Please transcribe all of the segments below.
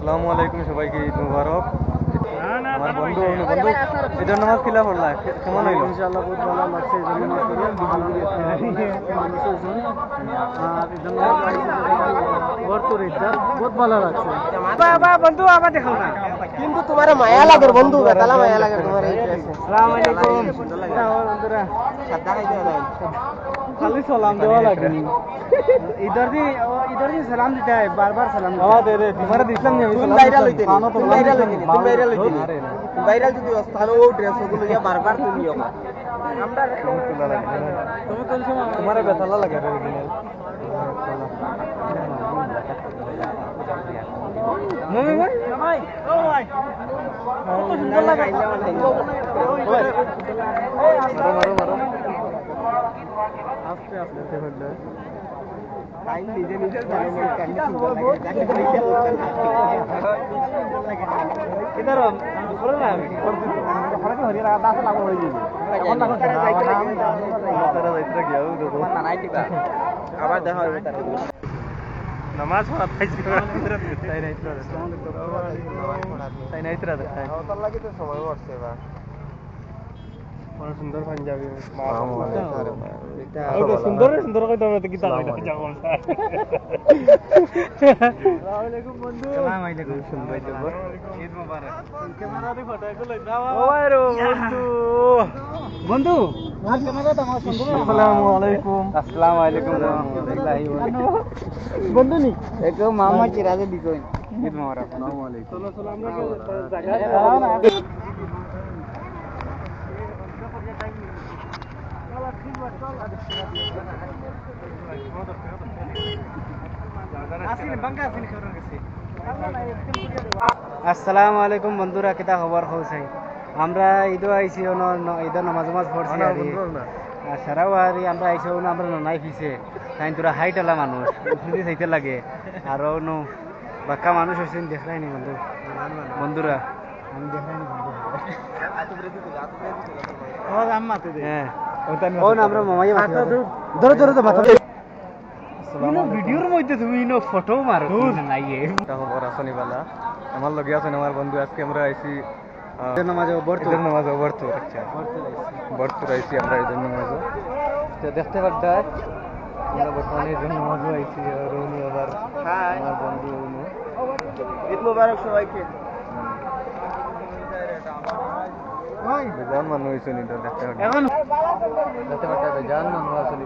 আসসালামু আলাইকুম সবাইকে ঈদ মুবারক আমার বন্ধু বন্ধু ঈদের নামাজ কিলা পড়লা কে- কেমন হইল ইনশাআল্লাহ বহুত ভালো লাগছে এই জন্য নামাজ পড়ি ভিডিও ভিডিও মানুষ হয়েছেন আর এই জন্য ভরপুর ইদ্দার বহুত ভালো লাগছে। বাবা বন্ধু আবার দেখাও না। কিন্তু তোমার মায়া লাগে বন্ধু বেতালা মায়া লাগে তোমার আসসালামু আলাইকুম। বন্ধুরা খালি সালাম দেওয়া লাগে ইধর দি ইধর দি সালাম দিতে হয় বারবার সালাম হ্যাঁ দে দে তোমার দিছিলাম নি তুমি ভাইরাল হইতে তুমি ভাইরাল হইতে তুমি ভাইরাল হইতে না। ভাইরাল যদি অবস্থান ও ড্রেস ওগুলো ইয়া বারবার তুমি ইয়া আমরা তুলা। তুমি কোন সময় তোমার বেতালা লাগে রে original। মমি ভাই ভাই ও ভাই কত সুন্দর লাগে ওই, মারো মারো মারো আস্তে আস্তে ফেললে টাইম নিজে নিজে জানে না কেন সুন্দর লাগে কিধর করে আবার দেখা হবে নামাজ পড়া পাইছি তাই নাই তো তাই নাই তো তাই তার লাগি তো Kalau Oke, sendor sendor kita mau bare. Lagi dawa. Assalamualaikum. Assalamualaikum Assalamualaikum. আসসালামু আলাইকুম বন্ধুরা কিতা খবর হচ্ছে? আমরা ঈদ আইছি ঈদ নামাজ নামাজ পড়ছি আর সারাও আর আমরা আইছি ওনো আমরা নাই ফিসে তাই তোরা হাইট আলা মানুষ উঠে চাইতে লাগে। আর ওনো বাক্কা মানুষ হচ্ছেন দেখলাই নি বন্ধু। বন্ধুরা। আমি দেখলাই নি বন্ধু। হ্যাঁ ও আমরা মামাই ধরো ধরো তো মাথা ভিডিওর মধ্যে তুমি ইনো ফটো মারো নাই খবর আসনি বালা। আমার লগে আছেন আমার বন্ধু আজকে আমরা আইছি নামাজ বর্ত। ঈদের নামাজ বর্তু আচ্ছা। বর্তু আইছি। আমরা ঈদের নামাজ। তো দেখতে পারতা? আমরা বর্তমানে ঈদের নামাজও আইছি আর উনি আবার হাই আমার বন্ধু উনি ঈদ মোবারক সবাইকে। বেজান নি দেখতে এখন দেখতে বেজান মানুষ আছে নি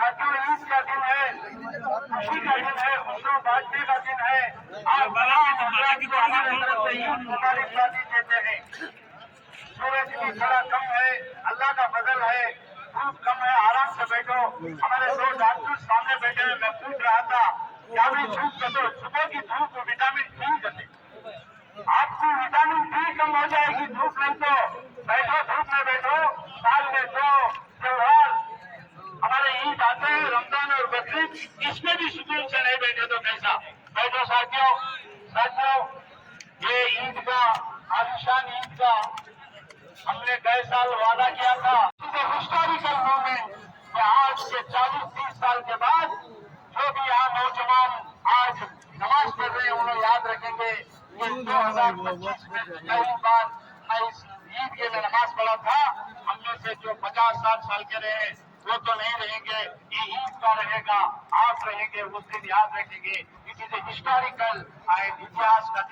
عید کا دن ہے، خوشی کا دن ہے، خوشیوں بانٹنے کا دن ہے۔ اور بلا مبارک شادی دیتے ہیں۔ سورج کی تھوڑا کم ہے، اللہ کا فضل ہے۔ دھوپ کم ہے، آرام سے بیٹھو۔ ہمارے دو ڈاکٹر سامنے بیٹھے ہیں، میں پوچھ رہا تھا، کیا بھی چھوٹ کر دو اس میں بھی سکون سے نہیں بیٹھے تو کیسا؟ بیٹھو ساتھیوں ساتھیوں یہ عید کا عالیشان عید کا ہم نے گئے سال وعدہ کیا تھا۔ ہسٹوریکل موومنٹ کہ آج کے چالیس تیس سال کے بعد جو بھی یہاں نوجوان آج نماز پڑھ رہے ہیں انہیں یاد رکھیں گے یہ دو ہزار پچیس میں پہلی بار میں اس عید کے میں نماز پڑھا تھا۔ ہم میں سے جو پچاس ساٹھ سال کے رہے ہیں وہ تو نہیں رہیں گے یہ عید کا رہے گا آپ رہیں گے اس دن یاد رکھیں گے۔ اٹ از اے ہسٹوریکل اینڈ اتہاس کا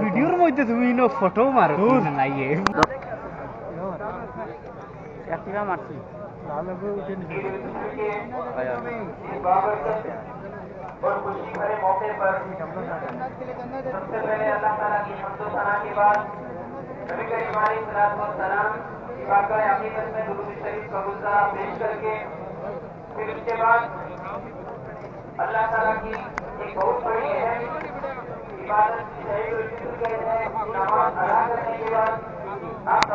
ویڈیو মধ্যে তুমি ফটো مارو না অ্যাক্টিভা মারছি লালে হয়ে উঠে নি اور خوشی بھرے موقع پر سب سے پہلے اللہ تعالیٰ کی حمد و ثنا کے بعد نبی کریم علیہ السلام والسلام کی واقعہ عقیدت میں درود شریف کا گزارا پیش کر کے پھر اس کے بعد اللہ تعالیٰ کی ایک بہت بڑی اہم عبادت شہید الفطر کے ہے نماز ادا کرنے کے بعد آپ